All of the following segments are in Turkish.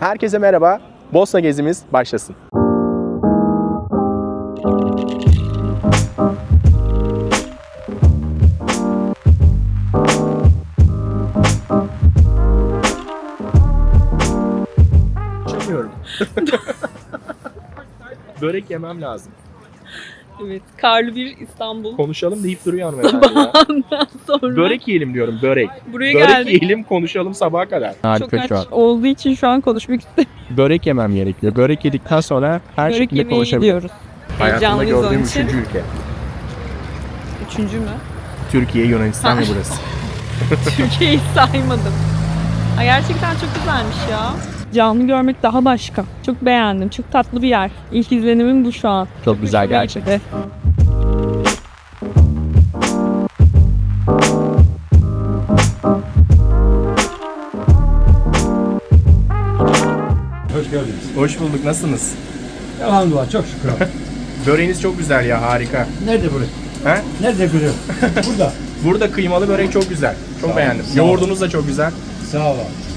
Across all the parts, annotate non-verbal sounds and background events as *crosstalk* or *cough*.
Herkese merhaba. Bosna gezimiz başlasın. Açamıyorum. *laughs* Börek yemem lazım. Evet. Karlı bir İstanbul. Konuşalım deyip duruyor *laughs* hanımefendi ya. Sonra Börek yiyelim diyorum börek. buraya Börek geldik. yiyelim konuşalım sabaha kadar. Çok Harika aç şu an. olduğu için şu an konuşmak istemiyorum. *laughs* Börek yemem gerekiyor. Börek yedikten sonra her Börek şekilde yemeye konuşabilirim. gidiyoruz. Hayatımda Heyecanlıyız onun gördüğüm için. üçüncü ülke. Üçüncü mü? Türkiye, Yunanistan ve burası. *laughs* Türkiye'yi saymadım. Ay gerçekten çok güzelmiş ya. Canlı görmek daha başka. Çok beğendim. Çok tatlı bir yer. İlk izlenimim bu şu an. Çok güzel gerçekten. Hoş geldiniz. Hoş bulduk. Nasılsınız? Elhamdülillah çok şükür abi. *laughs* Böreğiniz çok güzel ya. Harika. Nerede burası? He? Nerede görüyorum? *laughs* Burada. Burada kıymalı börek çok güzel. Çok beğendim. Yoğurdunuz da çok güzel. Sağ ol abi.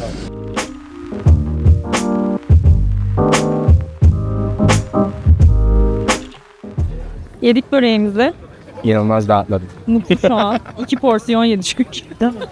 Yedik böreğimizi. İnanılmaz rahatladım. Mutlu şu an. *laughs* İki porsiyon yedik çünkü.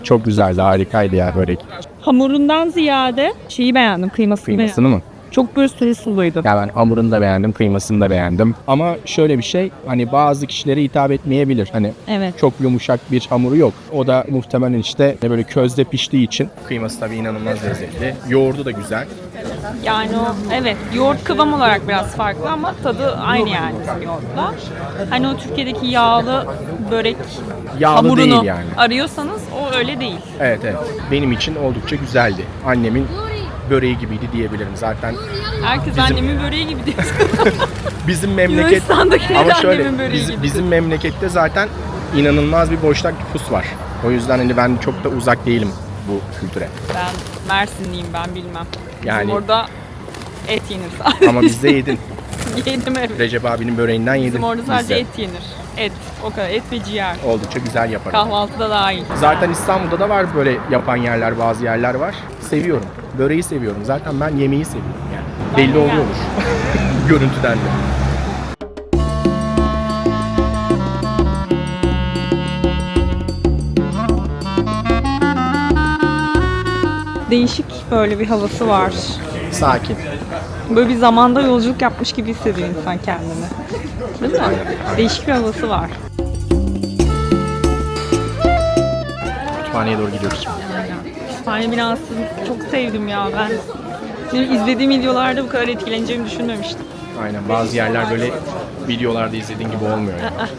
Çok güzeldi. Harikaydı ya börek. Hamurundan ziyade şeyi beğendim. Kıymasını, Kıymasını mı? Çok böyle sulu suluydu. Ya ben hamurunu da beğendim, kıymasını da beğendim. Ama şöyle bir şey, hani bazı kişilere hitap etmeyebilir. Hani Evet. çok yumuşak bir hamuru yok. O da muhtemelen işte böyle közde piştiği için. Kıyması tabii inanılmaz lezzetli. Yoğurdu da güzel. Yani o evet yoğurt kıvam olarak biraz farklı ama tadı aynı yani bizim yoğurtla. Hani o Türkiye'deki yağlı börek Yağlı hamurunu değil yani. arıyorsanız o öyle değil. Evet evet. Benim için oldukça güzeldi. Annemin böreği gibiydi diyebilirim zaten. Herkes Bizim- annemin böreği gibi diyor. *laughs* Bizim memleket Yunanistan'daki ama şöyle biz- gibi. bizim memlekette zaten inanılmaz bir boşnak nüfus var. O yüzden hani ben çok da uzak değilim bu kültüre. Ben Mersinliyim ben bilmem. Bizim Yani- orada et yenir sadece. Ama bizde yedin. *laughs* Yedim evet. Recep abinin böreğinden yedin. Bizim orada sadece bizde. et yenir. Et. O kadar. Et ve ciğer. Oldukça güzel yaparım. Kahvaltıda dahil. Zaten İstanbul'da da var böyle yapan yerler, bazı yerler var. Seviyorum. Böreği seviyorum. Zaten ben yemeği seviyorum yani. Ben Belli de oluyordur. *laughs* Görüntüden de. Değişik böyle bir havası var. Sakin. Böyle bir zamanda yolculuk yapmış gibi hissediyor insan kendini. Değil mi? Değişik bir havası var. Kütüphaneye doğru gidiyoruz. Kütüphane binasını çok sevdim ya ben. Benim izlediğim videolarda bu kadar etkileneceğimi düşünmemiştim. Aynen bazı yerler böyle videolarda izlediğin gibi olmuyor. yani.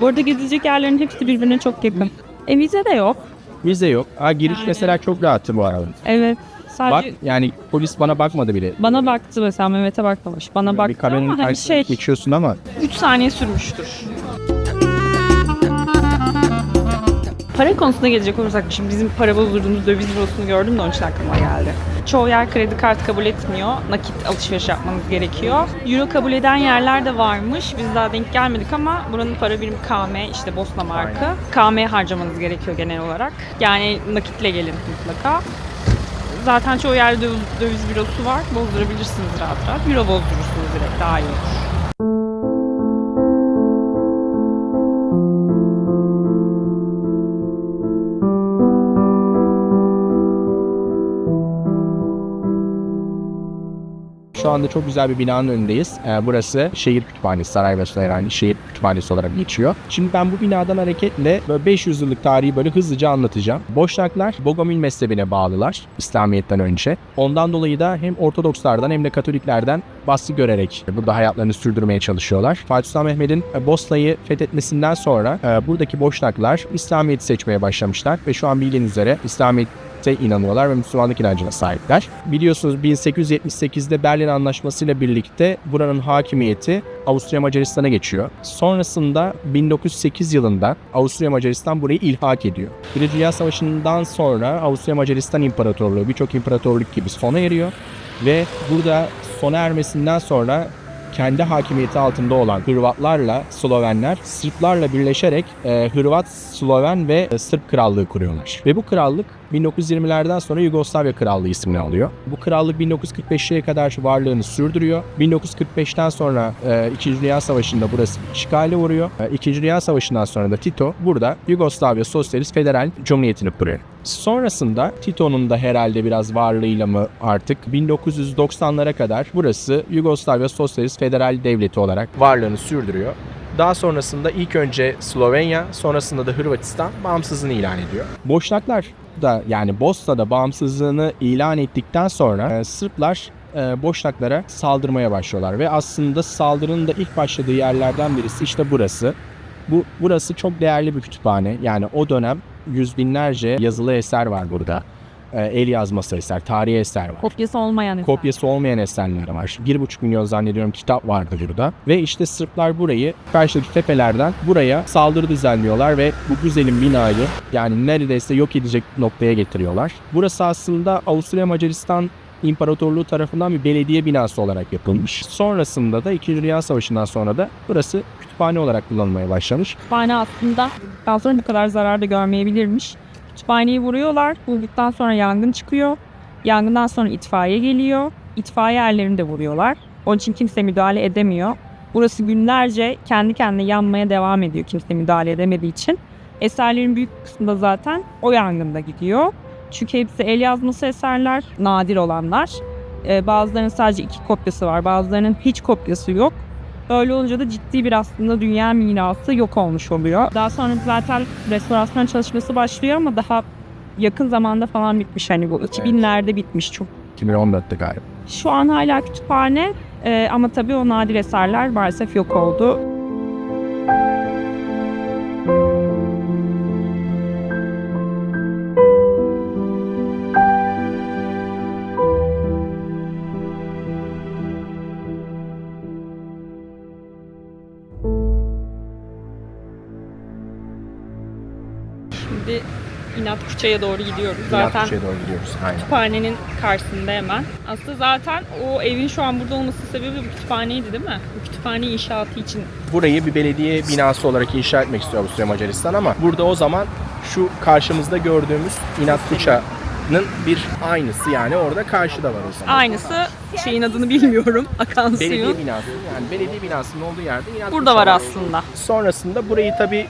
Bu arada gezilecek yerlerin hepsi birbirine çok yakın. E vize de yok. Vize yok. Ha, giriş mesela çok rahattı bu arada. Evet. Bak Sadece yani polis bana bakmadı bile. bana baktı mesela Mehmet'e bakmamış. Bana bir baktı kameranın ama hani karşısına şey geçiyorsun ama 3 saniye sürmüştür. Para konusuna gelecek olursak şimdi bizim para bozdurduğumuz döviz bürosunu gördüm de onun için aklıma geldi. Çoğu yer kredi kartı kabul etmiyor. Nakit alışveriş yapmanız gerekiyor. Euro kabul eden yerler de varmış. Biz daha denk gelmedik ama buranın para birimi KM işte Bosna markı. KM harcamanız gerekiyor genel olarak. Yani nakitle gelin mutlaka. Zaten çoğu yerde döviz, döviz bürosu var. Bozdurabilirsiniz rahat rahat. Euro bozdurursunuz direkt daha iyi olur. Anda çok güzel bir binanın önündeyiz. Ee, burası şehir kütüphanesi, Saraybosna yani şehir kütüphanesi olarak geçiyor. Şimdi ben bu binadan hareketle böyle 500 yıllık tarihi böyle hızlıca anlatacağım. Boşnaklar Bogomil mezhebine bağlılar İslamiyet'ten önce. Ondan dolayı da hem Ortodokslardan hem de Katoliklerden baskı görerek burada hayatlarını sürdürmeye çalışıyorlar. Fatih Sultan Mehmet'in e, Bosna'yı fethetmesinden sonra e, buradaki Boşnaklar İslamiyet'i seçmeye başlamışlar ve şu an bildiğiniz üzere İslamiyet Allah'a inanıyorlar ve Müslümanlık inancına sahipler. Biliyorsunuz 1878'de Berlin Anlaşması ile birlikte buranın hakimiyeti Avusturya Macaristan'a geçiyor. Sonrasında 1908 yılında Avusturya Macaristan burayı ilhak ediyor. Birinci Dünya Savaşı'ndan sonra Avusturya Macaristan İmparatorluğu birçok imparatorluk gibi sona eriyor ve burada sona ermesinden sonra kendi hakimiyeti altında olan Hırvatlarla Slovenler Sırplarla birleşerek e, Hırvat, Sloven ve Sırp krallığı kuruyorlar. Ve bu krallık 1920'lerden sonra Yugoslavya Krallığı ismini alıyor. Bu krallık 1945'e kadar varlığını sürdürüyor. 1945'ten sonra e, İkinci Dünya Savaşı'nda burası işgale uğruyor. E, İkinci Dünya Savaşı'ndan sonra da Tito burada Yugoslavya Sosyalist Federal Cumhuriyeti'ni kuruyor. Sonrasında Tito'nun da herhalde biraz varlığıyla mı artık 1990'lara kadar burası Yugoslavya Sosyalist Federal Devleti olarak varlığını sürdürüyor. Daha sonrasında ilk önce Slovenya, sonrasında da Hırvatistan bağımsızlığını ilan ediyor. Boşnaklar da yani Bosna'da bağımsızlığını ilan ettikten sonra e, Sırplar e, Boşnaklara saldırmaya başlıyorlar ve aslında saldırının da ilk başladığı yerlerden birisi işte burası. Bu burası çok değerli bir kütüphane. Yani o dönem yüz binlerce yazılı eser var burada. E, el yazması eser, tarihi eser var. Kopyası olmayan eser. Kopyası olmayan eserler var. 1,5 milyon zannediyorum kitap vardı burada. Ve işte Sırplar burayı karşıdaki tepelerden buraya saldırı düzenliyorlar ve bu güzelim binayı yani neredeyse yok edecek noktaya getiriyorlar. Burası aslında Avusturya Macaristan İmparatorluğu tarafından bir belediye binası olarak yapılmış. Sonrasında da 2. Dünya Savaşı'ndan sonra da burası kütüphane olarak kullanılmaya başlamış. Kütüphane aslında daha sonra bu kadar zarar da görmeyebilirmiş. Kütüphaneyi vuruyorlar. Vurduktan sonra yangın çıkıyor. Yangından sonra itfaiye geliyor. İtfaiye erlerini de vuruyorlar. Onun için kimse müdahale edemiyor. Burası günlerce kendi kendine yanmaya devam ediyor kimse müdahale edemediği için. Eserlerin büyük kısmı da zaten o yangında gidiyor. Çünkü hepsi el yazması eserler, nadir olanlar. Ee, bazılarının sadece iki kopyası var, bazılarının hiç kopyası yok. Böyle olunca da ciddi bir aslında dünya mirası yok olmuş oluyor. Daha sonra zaten restorasyon çalışması başlıyor ama daha yakın zamanda falan bitmiş. Hani bu 2000'lerde bitmiş çok. 2014'te galiba. Şu an hala kütüphane e, ama tabii o nadir eserler maalesef yok oldu. İnat Kuça'ya doğru gidiyoruz. Zaten Zaten... doğru gidiyoruz. Aynen. kütüphanenin karşısında hemen. Aslında zaten o evin şu an burada olması sebebi bu kütüphaneydi değil mi? Bu kütüphane inşaatı için. burayı bir belediye binası olarak inşa etmek istiyor Avusturya Macaristan ama burada o zaman şu karşımızda gördüğümüz İnat Kuça'nın bir aynısı yani orada karşıda var o zaman. Aynısı şeyin adını bilmiyorum. Akan Belediye suyun. binası yani belediye binasının olduğu yerde İnat Burada var aslında. Sonrasında burayı tabi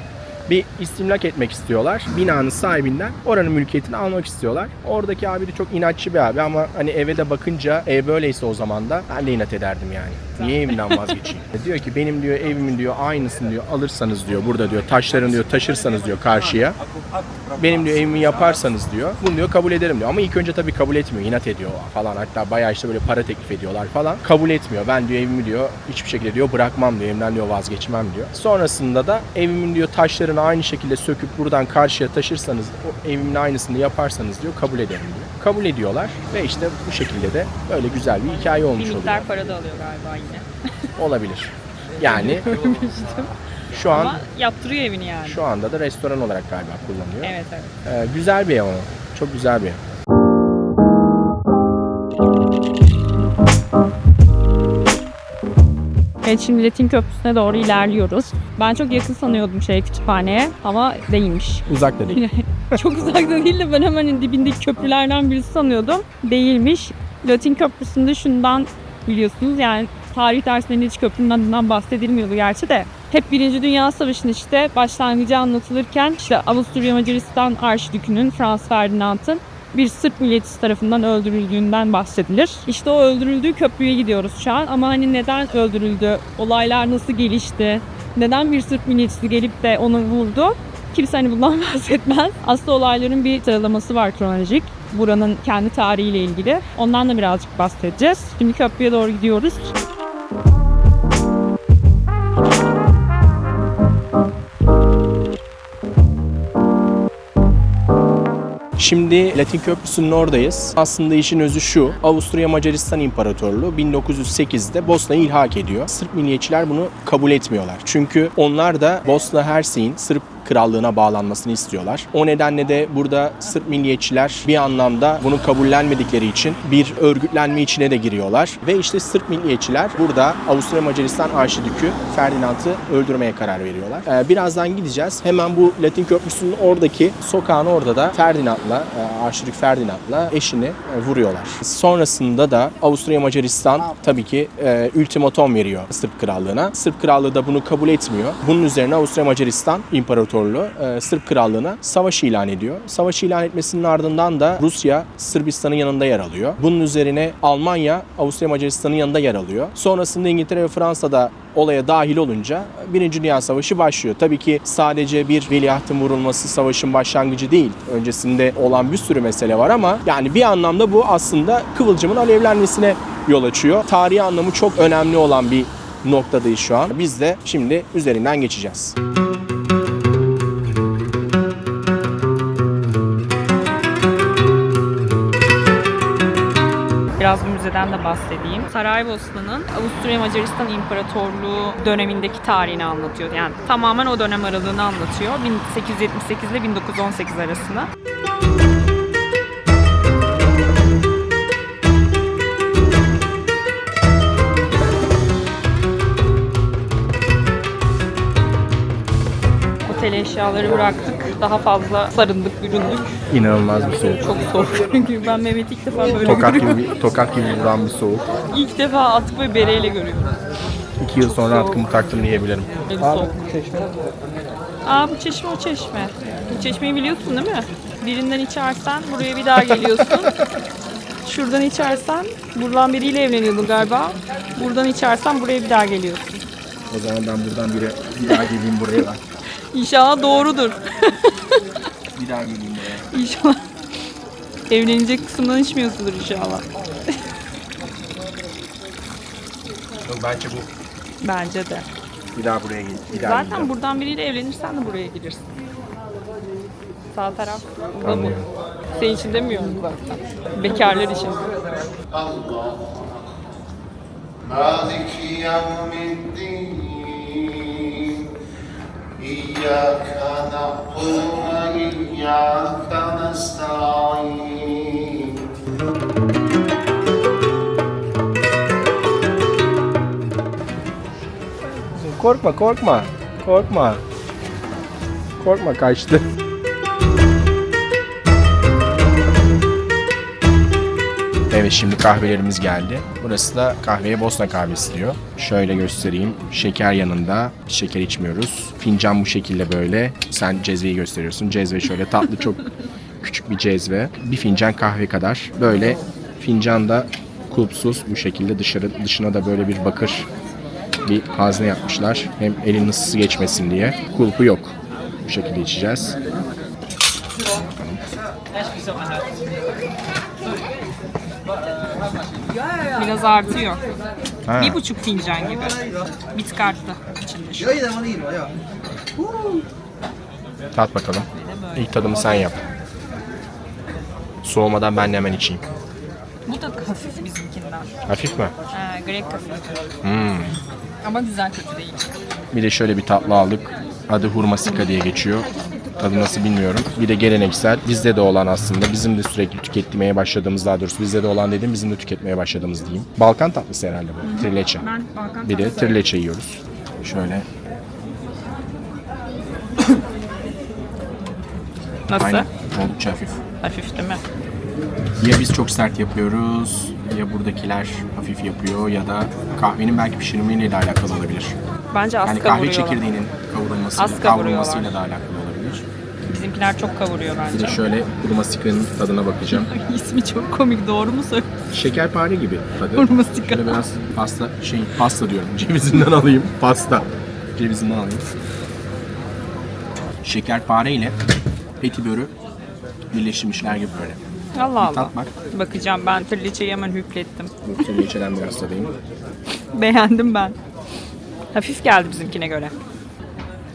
bir istimlak etmek istiyorlar. Binanın sahibinden oranın mülkiyetini almak istiyorlar. Oradaki abi de çok inatçı bir abi ama hani eve de bakınca ev böyleyse o zaman da ben de inat ederdim yani. Niye evimden vazgeçeyim? *laughs* diyor ki benim diyor evimin diyor aynısını diyor alırsanız diyor burada diyor taşların diyor taşırsanız diyor karşıya. Benim diyor evimi yaparsanız diyor bunu diyor kabul ederim diyor. Ama ilk önce tabii kabul etmiyor. inat ediyor falan. Hatta bayağı işte böyle para teklif ediyorlar falan. Kabul etmiyor. Ben diyor evimi diyor hiçbir şekilde diyor bırakmam diyor. Evimden diyor vazgeçmem diyor. Sonrasında da evimin diyor taşlarını aynı şekilde söküp buradan karşıya taşırsanız o evimin aynısını yaparsanız diyor kabul ederim diyor. Kabul ediyorlar ve işte bu şekilde de böyle güzel bir hikaye Bir olmuş oluyor. miktar para da alıyor galiba yine. *laughs* Olabilir. Yani *laughs* şu an Ama yaptırıyor evini yani. şu anda da restoran olarak galiba kullanıyor. Evet evet. Ee, güzel bir ev ama. Çok güzel bir ev. Evet şimdi Latin Köprüsü'ne doğru ilerliyoruz. Ben çok yakın sanıyordum şey kütüphaneye ama değilmiş. Uzak da değil. *laughs* çok uzakta değil de ben hemen dibindeki köprülerden birisi sanıyordum. Değilmiş. Latin Köprüsü'nde şundan biliyorsunuz yani tarih derslerinde hiç köprünün adından bahsedilmiyordu gerçi de. Hep Birinci Dünya Savaşı'nın işte başlangıcı anlatılırken işte Avusturya Macaristan Arşidükü'nün Frans Ferdinand'ın bir Sırp milletçisi tarafından öldürüldüğünden bahsedilir. İşte o öldürüldüğü köprüye gidiyoruz şu an ama hani neden öldürüldü, olaylar nasıl gelişti, neden bir Sırp milletçisi gelip de onu vurdu kimse hani bundan *laughs* bahsetmez. Aslında olayların bir sıralaması var kronolojik. Buranın kendi tarihiyle ilgili. Ondan da birazcık bahsedeceğiz. Şimdi köprüye doğru gidiyoruz. Şimdi Latin Köprüsü'nün oradayız. Aslında işin özü şu. Avusturya Macaristan İmparatorluğu 1908'de Bosna'yı ilhak ediyor. Sırp milliyetçiler bunu kabul etmiyorlar. Çünkü onlar da Bosna Hersek'in Sırp krallığına bağlanmasını istiyorlar. O nedenle de burada Sırp milliyetçiler bir anlamda bunu kabullenmedikleri için bir örgütlenme içine de giriyorlar. Ve işte Sırp milliyetçiler burada Avusturya Macaristan Arşidükü Ferdinand'ı öldürmeye karar veriyorlar. Ee, birazdan gideceğiz. Hemen bu Latin Köprüsü'nün oradaki sokağın orada da Ferdinand'la, e, Arşidük Ferdinand'la eşini e, vuruyorlar. Sonrasında da Avusturya Macaristan tabii ki e, ultimatom veriyor Sırp Krallığı'na. Sırp Krallığı da bunu kabul etmiyor. Bunun üzerine Avusturya Macaristan İmparatorluğu e, Sırp Krallığı'na savaş ilan ediyor. Savaş ilan etmesinin ardından da Rusya Sırbistan'ın yanında yer alıyor. Bunun üzerine Almanya Avusturya Macaristan'ın yanında yer alıyor. Sonrasında İngiltere ve Fransa da olaya dahil olunca Birinci Dünya Savaşı başlıyor. Tabii ki sadece bir veliahtın vurulması savaşın başlangıcı değil. Öncesinde olan bir sürü mesele var ama yani bir anlamda bu aslında kıvılcımın alevlenmesine yol açıyor. Tarihi anlamı çok önemli olan bir noktadayız şu an. Biz de şimdi üzerinden geçeceğiz. Biraz müzeden de bahsedeyim. Saraybosna'nın Avusturya Macaristan İmparatorluğu dönemindeki tarihini anlatıyor. Yani tamamen o dönem aralığını anlatıyor. 1878 ile 1918 arasını. Otel eşyaları bıraktık. Daha fazla sarındık, büründük. İnanılmaz bir soğuk. Çok soğuk. *laughs* Çünkü ben Mehmet ilk defa böyle Tokat görüyorum. gibi, tokat gibi vuran bir soğuk. İlk defa atık ve bereyle görüyorum. İki yıl sonra soğuk. atkımı taktım diyebilirim. Böyle soğuk. Aa bu çeşme o çeşme. Bu çeşmeyi biliyorsun değil mi? Birinden içersen buraya bir daha geliyorsun. *laughs* Şuradan içersen, buradan biriyle evleniyordun galiba. Buradan içersen buraya bir daha geliyorsun. O zaman ben buradan bir, bir daha geleyim buraya. İnşallah doğrudur. bir daha geleyim buraya. İnşallah. Evlenecek kısımdan içmiyorsundur inşallah. Yok bence bu. Bence de. Bir daha buraya gel. Bir daha Zaten gideceğim. buradan biriyle evlenirsen de buraya gelirsin. Sağ taraf. Anlıyorum. Senin için demiyorum zaten. Bekarlar için. Allah. Malik yevmiddin إياك نعبد وإياك نستعين Korkma korkma. Korkma. Korkma kaçtı. Evet şimdi kahvelerimiz geldi. Burası da kahveye Bosna kahvesi diyor. Şöyle göstereyim. Şeker yanında. Şeker içmiyoruz. Fincan bu şekilde böyle. Sen cezveyi gösteriyorsun. Cezve şöyle tatlı *laughs* çok küçük bir cezve. Bir fincan kahve kadar. Böyle fincanda kulpsuz bu şekilde dışarı dışına da böyle bir bakır bir hazne yapmışlar. Hem elin ısısı geçmesin diye. Kulpu yok. Bu şekilde içeceğiz. Biraz artıyor. Ha. Bir buçuk fincan gibi. Bit kartlı içinde şu. Tat bakalım. İlk tadımı sen yap. Soğumadan ben de hemen içeyim. Bu da hafif bizimkinden. Hafif mi? Ee, Grek hafif. Hmm. Ama güzel kötü değil. Bir de şöyle bir tatlı aldık. Adı hurmasika diye geçiyor. Tadı nasıl bilmiyorum. Bir de geleneksel. Bizde de olan aslında. Bizim de sürekli tüketmeye başladığımız daha doğrusu. Bizde de olan dediğim bizim de tüketmeye başladığımız diyeyim. Balkan tatlısı herhalde bu. Trileçe. Ben Balkan Bir de tatlısı- trileçe yiyoruz. Şöyle. *coughs* Nasıl? Aynen. Oldukça hafif. Hafif değil mi? Ya biz çok sert yapıyoruz ya buradakiler hafif yapıyor ya da kahvenin belki pişirimleriyle de alakalı olabilir. Bence az Yani kahve kavuruyorlar. çekirdeğinin kavrulması, Az kavuruyorlar. kavrulmasıyla da alakalı. Bizimkiler çok kavuruyor bence. de şöyle hurmasikanın tadına bakacağım. *laughs* İsmi çok komik doğru mu söylüyorsun? Şekerpare gibi tadı. Hurmasika. Şöyle biraz pasta şey pasta diyorum. *laughs* Cevizinden alayım. Pasta. Cevizinden alayım. Şekerpare ile petibörü birleştirmişler gibi böyle. Allah Allah. Tat bak. Bakacağım ben trileçeyi hemen hüplettim. Bu trileçeden biraz tadayım. *laughs* Beğendim ben. Hafif geldi bizimkine göre.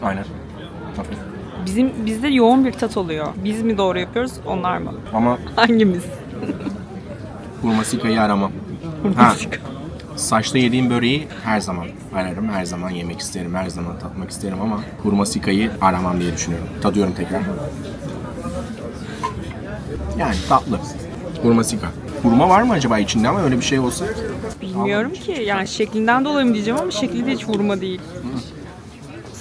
Aynen. Hafif. Bizim bizde yoğun bir tat oluyor. Biz mi doğru yapıyoruz, onlar mı? Ama Hangimiz? hurmasikayı aramam. Ha. Saçta yediğim böreği her zaman ararım, her zaman yemek isterim, her zaman tatmak isterim ama hurmasikayı aramam diye düşünüyorum. Tadıyorum tekrar. Yani tatlı. Hurmasika. Hurma var mı acaba içinde ama öyle bir şey olsa? Bilmiyorum ki. Yani şeklinden dolayı mı diyeceğim ama şekli de hiç hurma değil.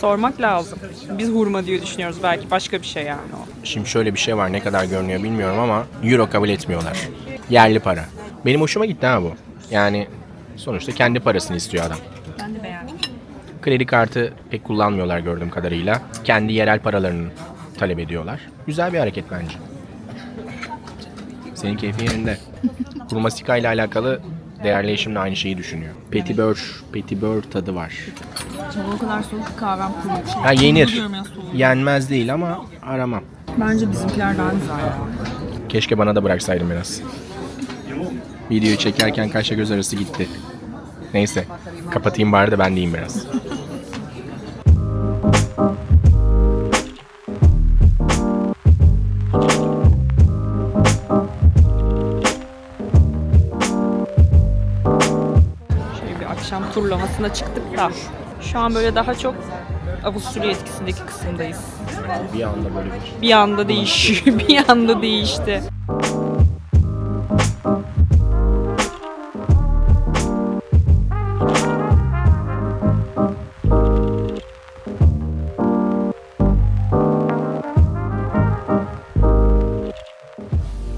Sormak lazım. Biz hurma diye düşünüyoruz belki başka bir şey yani o. Şimdi şöyle bir şey var ne kadar görünüyor bilmiyorum ama euro kabul etmiyorlar. Yerli para. Benim hoşuma gitti ha bu. Yani sonuçta kendi parasını istiyor adam. Ben de beğendim. Kredi kartı pek kullanmıyorlar gördüğüm kadarıyla. Kendi yerel paralarını talep ediyorlar. Güzel bir hareket bence. Senin keyfin yerinde. *laughs* Kurmasika ile alakalı değerli eşimle aynı şeyi düşünüyor. Petibör, petibör tadı var. O kadar soğuk ki kahvem kurumuş. Ha yenir. Yenmez değil ama aramam. Bence bizimkiler daha güzel ya. Keşke bana da bıraksaydın biraz. Videoyu çekerken kaşla göz arası gitti. Neyse. Kapatayım bari de ben diyeyim biraz. Akşam turlamasına çıktık da. Şu an böyle daha çok Avusturya etkisindeki kısımdayız. Bir anda böyle bir Bir anda değişiyor, *laughs* bir anda değişti.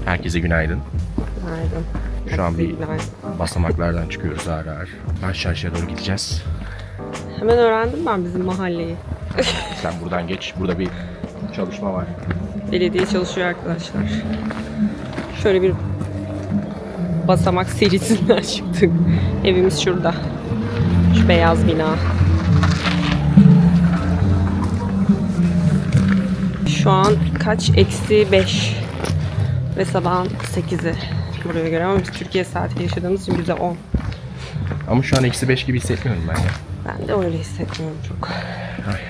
Herkese günaydın. Günaydın. Şu an bir Günaydın. Basamaklardan çıkıyoruz ağır ağır. Baş çarşıya doğru gideceğiz. Hemen öğrendim ben bizim mahalleyi. *laughs* Sen buradan geç. Burada bir çalışma var. Belediye çalışıyor arkadaşlar. Şöyle bir basamak serisinden *laughs* çıktık. Evimiz şurada. Şu beyaz bina. Şu an kaç? Eksi 5. Ve sabahın 8'i buraya göre ama biz Türkiye saati yaşadığımız için bize 10. Ama şu an eksi 5 gibi hissetmiyorum ben ya. Ben de öyle hissetmiyorum çok. Ay,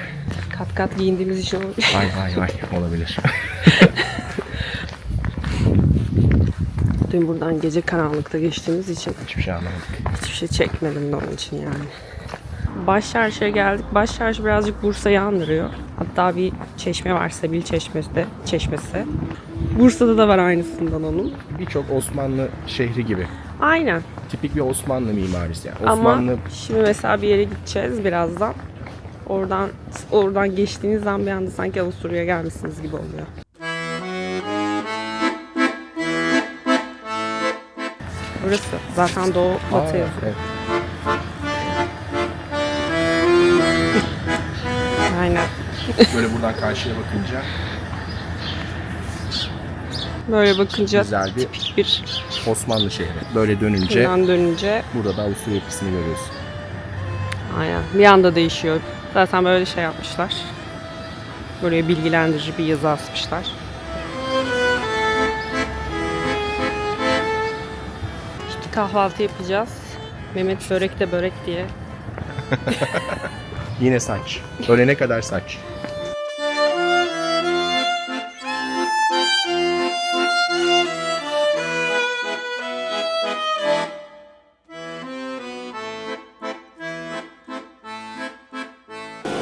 Kat kat giyindiğimiz için olabilir. vay vay vay olabilir. *laughs* Dün buradan gece karanlıkta geçtiğimiz için Hiçbir şey anlamadık. Hiçbir şey çekmedim de onun için yani. Baş çarşıya geldik. Baş çarşı birazcık Bursa'yı andırıyor. Hatta bir çeşme var Sebil Çeşmesi de, çeşmesi. Bursa'da da var aynısından onun. Birçok Osmanlı şehri gibi. Aynen. Tipik bir Osmanlı mimarisi yani. Ama Osmanlı şimdi mesela bir yere gideceğiz birazdan. Oradan oradan geçtiğiniz zaman bir anda sanki Avusturya'ya gelmişsiniz gibi oluyor. Burası. Zaten doğu batı yazıyor. evet. Aynen. Böyle buradan karşıya bakınca Böyle bakınca güzel bir bir Osmanlı şehri. Böyle dönünce dönünce burada da Avusturya etkisini görüyorsun. Aynen. Bir anda değişiyor. Zaten böyle şey yapmışlar. Böyle bilgilendirici bir yazı asmışlar. Şimdi kahvaltı yapacağız. Mehmet börek de börek diye. *laughs* Yine saç. Ölene kadar saç.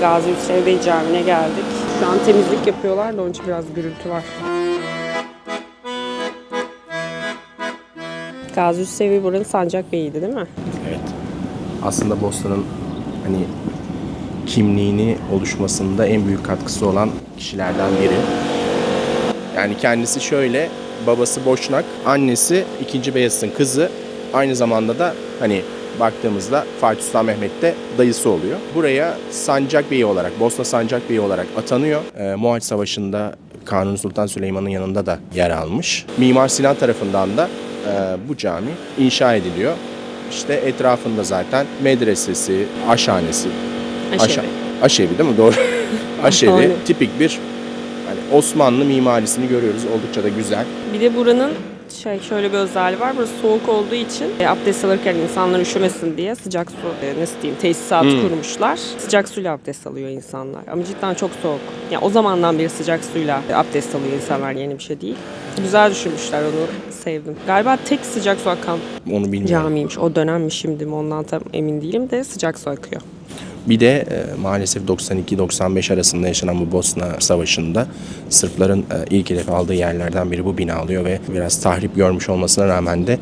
Gazi Hüseyin Bey Camii'ne geldik. Şu an temizlik yapıyorlar da onun için biraz gürültü var. Gazi Hüseyin Bey buranın Sancak Bey'iydi değil mi? Evet. Aslında Bosna'nın hani kimliğini oluşmasında en büyük katkısı olan kişilerden biri. Yani kendisi şöyle, babası Boşnak, annesi 2. Beyazıt'ın kızı. Aynı zamanda da hani baktığımızda Fatih Sultan Mehmet de dayısı oluyor. Buraya Sancak Bey'i olarak, Bosna Sancak Bey'i olarak atanıyor. Ee, Muhaç Savaşı'nda Kanuni Sultan Süleyman'ın yanında da yer almış. Mimar Sinan tarafından da e, bu cami inşa ediliyor. İşte etrafında zaten medresesi, aşhanesi, Aşevi. Aşa- Aşevi değil mi? Doğru. *laughs* Aşevi tipik bir hani Osmanlı mimarisini görüyoruz. Oldukça da güzel. Bir de buranın şey şöyle bir özelliği var. Burası soğuk olduğu için e, abdest alırken insanlar üşümesin diye sıcak su e, nasıl diyeyim tesisat Hmm. kurmuşlar. Sıcak suyla abdest alıyor insanlar. Ama cidden çok soğuk. Ya o zamandan beri sıcak suyla abdest alıyor insanlar yeni bir şey değil. Güzel düşünmüşler onu. sevdim. Galiba tek sıcak su akan Onu bilmiyorum. camiymiş. O dönemmiş şimdi mi ondan tam emin değilim de sıcak su akıyor. Bir de e, maalesef 92-95 arasında yaşanan bu Bosna Savaşı'nda Sırpların e, ilk hedef aldığı yerlerden biri bu bina alıyor ve biraz tahrip görmüş olmasına rağmen de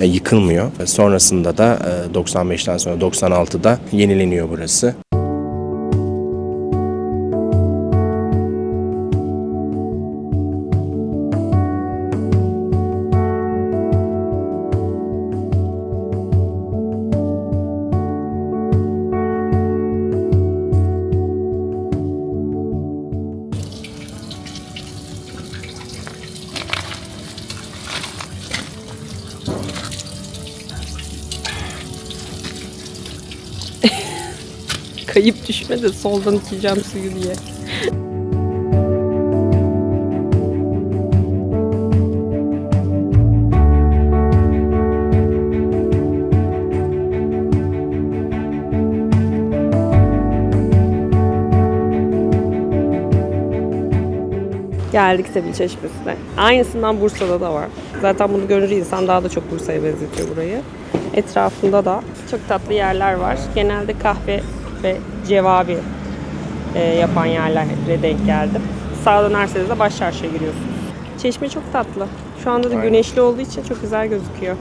e, yıkılmıyor. Sonrasında da e, 95'ten sonra 96'da yenileniyor burası. Kayıp düşme de soldan içeceğim suyu diye. Geldik Sebil Çeşmesi'ne. Aynısından Bursa'da da var. Zaten bunu görünce insan daha da çok Bursa'ya benzetiyor burayı. Etrafında da çok tatlı yerler var. Genelde kahve ve cevabi e, yapan yerlere denk geldim. Sağa dönerseniz de baş çarşıya giriyorsunuz. Çeşme çok tatlı. Şu anda da güneşli olduğu için çok güzel gözüküyor.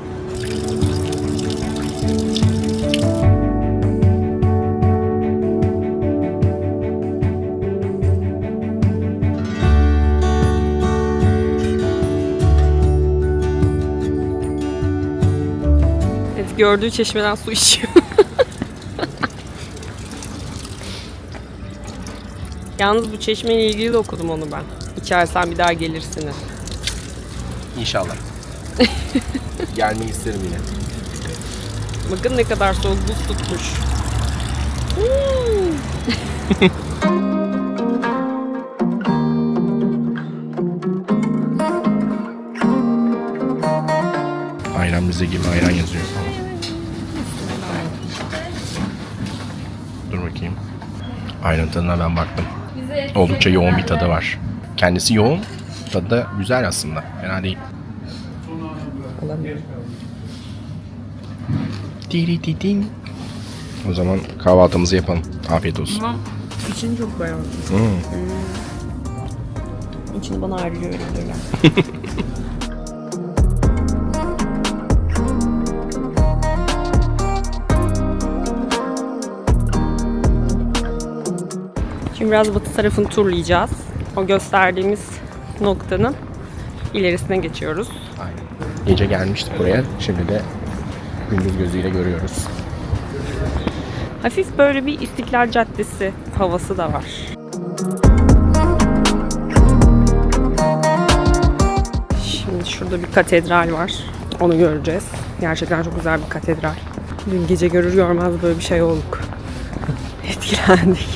Evet, gördüğü çeşmeden su içiyor. Yalnız bu çeşmeyle ilgili de okudum onu ben. İçersen bir daha gelirsin. İnşallah. *laughs* Gelmeyi isterim yine. Bakın ne kadar soğuk buz tutmuş. *laughs* Ayran bize gibi ayran yazıyor. Dur bakayım. Ayran tadına ben baktım. Oldukça yoğun bir tadı var. Kendisi yoğun. Tadı da güzel aslında. Fena değil. Din. O zaman kahvaltımızı yapalım. Afiyet olsun. Ama içini çok beğendim. Hmm. İçini bana ayrıca. *laughs* Şimdi biraz batı tarafını turlayacağız. O gösterdiğimiz noktanın ilerisine geçiyoruz. Aynen. Gece gelmiştik buraya. Şimdi de gündüz gözüyle görüyoruz. Hafif böyle bir İstiklal Caddesi havası da var. Şimdi şurada bir katedral var. Onu göreceğiz. Gerçekten çok güzel bir katedral. Dün gece görür görmez böyle bir şey olduk. *laughs* Etkilendik.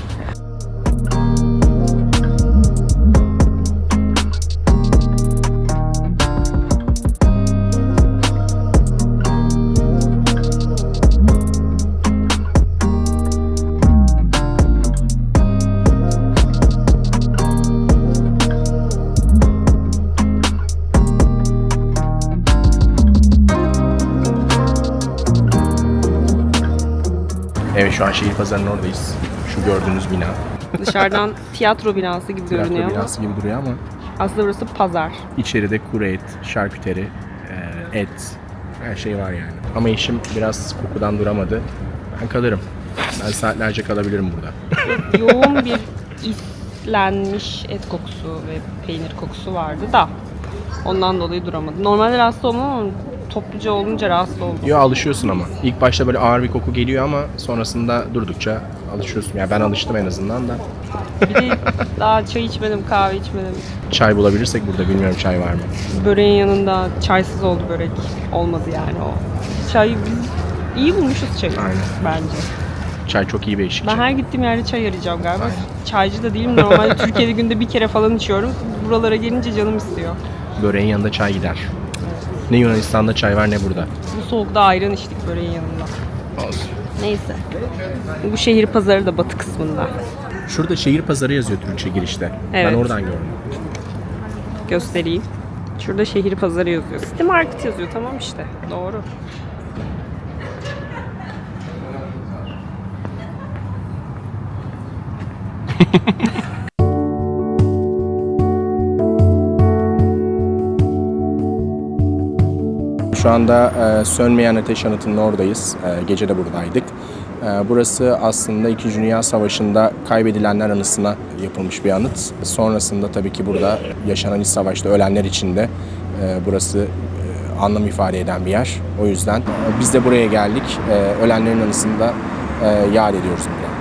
Evet şu an şehir pazarının oradayız. Şu gördüğünüz bina. Dışarıdan tiyatro binası gibi Tiyatro görünüyor ama binası gibi duruyor ama aslında burası pazar. İçeride kuru et, şarküteri, e, et, her şey var yani. Ama eşim biraz kokudan duramadı. Ben kalırım. Ben saatlerce kalabilirim burada. *laughs* yoğun bir islenmiş et kokusu ve peynir kokusu vardı da ondan dolayı duramadım. Normalde rahatsız olmam ama topluca olunca rahatsız oldum. Yo alışıyorsun ama. İlk başta böyle ağır bir koku geliyor ama sonrasında durdukça alışıyorsun. Yani ben alıştım en azından da. Bir de daha çay içmedim, kahve içmedim. Çay bulabilirsek burada bilmiyorum çay var mı? Böreğin yanında çaysız oldu börek. Olmadı yani o. Çayı biz iyi bulmuşuz çayı Aynen. bence. Çay çok iyi bir eşlik. Ben her gittiğim yerde çay arayacağım galiba. Çaycı da değilim. Normalde Türkiye'de günde bir kere falan içiyorum. Buralara gelince canım istiyor. Böreğin yanında çay gider. Ne Yunanistan'da çay var ne burada. Bu soğukta ayran içtik böreğin yanında. Olsun. Neyse. Bu şehir pazarı da batı kısmında. Şurada şehir pazarı yazıyor Türkçe girişte. Evet. Ben oradan gördüm. Göstereyim. Şurada şehir pazarı yazıyor. City Market yazıyor tamam işte. Doğru. *laughs* Şu anda e, sönmeyen ateş anıtının oradayız. E, gece de buradaydık. E, burası aslında 2. Dünya Savaşı'nda kaybedilenler anısına yapılmış bir anıt. Sonrasında tabii ki burada yaşanan iç savaşta ölenler için de e, burası e, anlam ifade eden bir yer. O yüzden e, biz de buraya geldik. E, ölenlerin anısını da e, yad ediyoruz burada.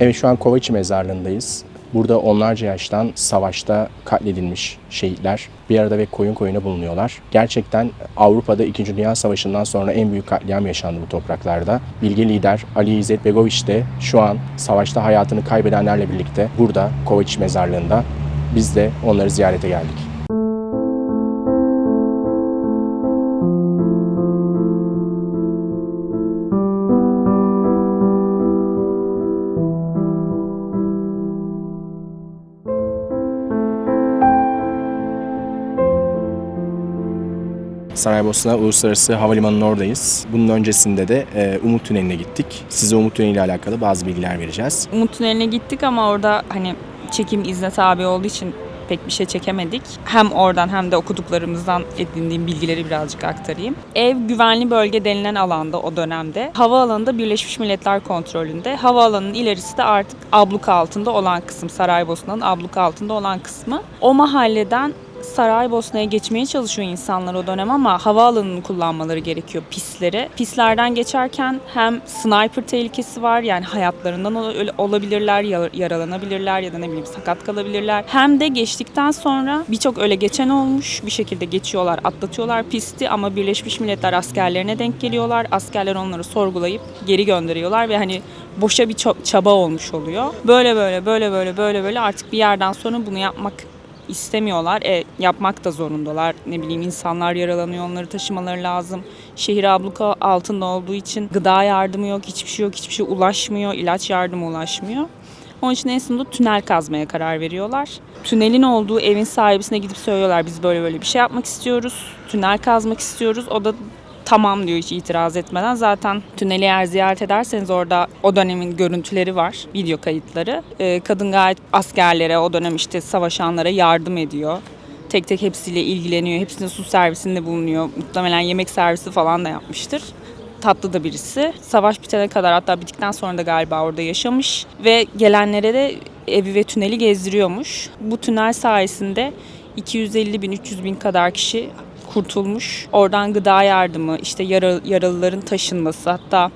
Evet şu an Kovaçi mezarlığındayız. Burada onlarca yaştan savaşta katledilmiş şehitler bir arada ve koyun koyuna bulunuyorlar. Gerçekten Avrupa'da 2. Dünya Savaşı'ndan sonra en büyük katliam yaşandı bu topraklarda. Bilge lider Ali İzzet Begoviç de şu an savaşta hayatını kaybedenlerle birlikte burada Kovaçi mezarlığında biz de onları ziyarete geldik. Saraybosna Uluslararası Havalimanı'nın oradayız. Bunun öncesinde de e, Umut Tüneli'ne gittik. Size Umut Tüneli ile alakalı bazı bilgiler vereceğiz. Umut Tüneli'ne gittik ama orada hani çekim izne tabi olduğu için pek bir şey çekemedik. Hem oradan hem de okuduklarımızdan edindiğim bilgileri birazcık aktarayım. Ev güvenli bölge denilen alanda o dönemde. Havaalanında Birleşmiş Milletler kontrolünde. Havaalanının ilerisi de artık abluka altında olan kısım. Saraybosna'nın abluka altında olan kısmı. O mahalleden Saraybosna'ya geçmeye çalışıyor insanlar o dönem ama havaalanını kullanmaları gerekiyor pisleri. Pislerden geçerken hem sniper tehlikesi var yani hayatlarından olabilirler, ya- yaralanabilirler ya da ne bileyim sakat kalabilirler. Hem de geçtikten sonra birçok öyle geçen olmuş bir şekilde geçiyorlar, atlatıyorlar pisti ama Birleşmiş Milletler askerlerine denk geliyorlar. Askerler onları sorgulayıp geri gönderiyorlar ve hani boşa bir çaba olmuş oluyor. Böyle böyle böyle böyle böyle böyle artık bir yerden sonra bunu yapmak istemiyorlar. E, yapmak da zorundalar. Ne bileyim insanlar yaralanıyor, onları taşımaları lazım. Şehir abluka altında olduğu için gıda yardımı yok, hiçbir şey yok, hiçbir şey ulaşmıyor, ilaç yardımı ulaşmıyor. Onun için en sonunda tünel kazmaya karar veriyorlar. Tünelin olduğu evin sahibisine gidip söylüyorlar biz böyle böyle bir şey yapmak istiyoruz. Tünel kazmak istiyoruz. O da tamam diyor hiç itiraz etmeden. Zaten tüneli eğer ziyaret ederseniz orada o dönemin görüntüleri var, video kayıtları. Ee, kadın gayet askerlere, o dönem işte savaşanlara yardım ediyor. Tek tek hepsiyle ilgileniyor, hepsinin su servisinde bulunuyor. Muhtemelen yemek servisi falan da yapmıştır. Tatlı da birisi. Savaş bitene kadar hatta bittikten sonra da galiba orada yaşamış. Ve gelenlere de evi ve tüneli gezdiriyormuş. Bu tünel sayesinde 250 bin, 300 bin kadar kişi kurtulmuş. Oradan gıda yardımı, işte yara- yaralıların taşınması hatta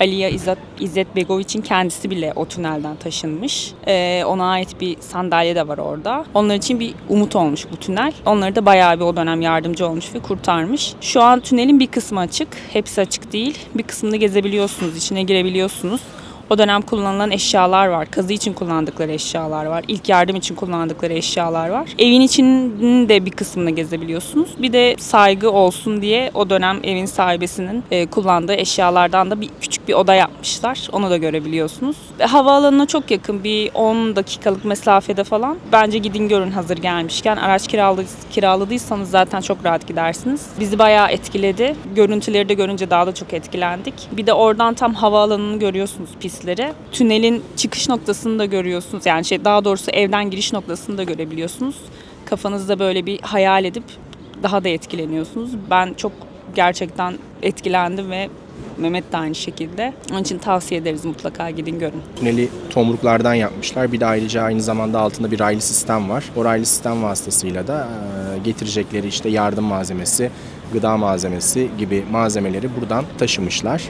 Aliya İzzet, İzzet Begoviç'in kendisi bile o tünelden taşınmış. Ee, ona ait bir sandalye de var orada. Onlar için bir umut olmuş bu tünel. Onları da bayağı bir o dönem yardımcı olmuş ve kurtarmış. Şu an tünelin bir kısmı açık. Hepsi açık değil. Bir kısmını gezebiliyorsunuz, içine girebiliyorsunuz. O dönem kullanılan eşyalar var. Kazı için kullandıkları eşyalar var. İlk yardım için kullandıkları eşyalar var. Evin içinin de bir kısmını gezebiliyorsunuz. Bir de saygı olsun diye o dönem evin sahibesinin e, kullandığı eşyalardan da bir küçük bir oda yapmışlar. Onu da görebiliyorsunuz. Havaalanına çok yakın bir 10 dakikalık mesafede falan. Bence gidin görün hazır gelmişken. Araç kiraladı, kiraladıysanız zaten çok rahat gidersiniz. Bizi bayağı etkiledi. Görüntüleri de görünce daha da çok etkilendik. Bir de oradan tam havaalanını görüyorsunuz pisleri. Tünelin çıkış noktasını da görüyorsunuz. Yani şey daha doğrusu evden giriş noktasını da görebiliyorsunuz. Kafanızda böyle bir hayal edip daha da etkileniyorsunuz. Ben çok gerçekten etkilendim ve Mehmet de aynı şekilde. Onun için tavsiye ederiz mutlaka gidin görün. Tüneli tomruklardan yapmışlar. Bir de ayrıca aynı zamanda altında bir raylı sistem var. O raylı sistem vasıtasıyla da getirecekleri işte yardım malzemesi, gıda malzemesi gibi malzemeleri buradan taşımışlar.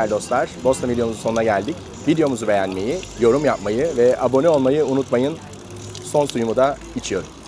Değerli dostlar, Bosna videomuzun sonuna geldik. Videomuzu beğenmeyi, yorum yapmayı ve abone olmayı unutmayın. Son suyumu da içiyorum.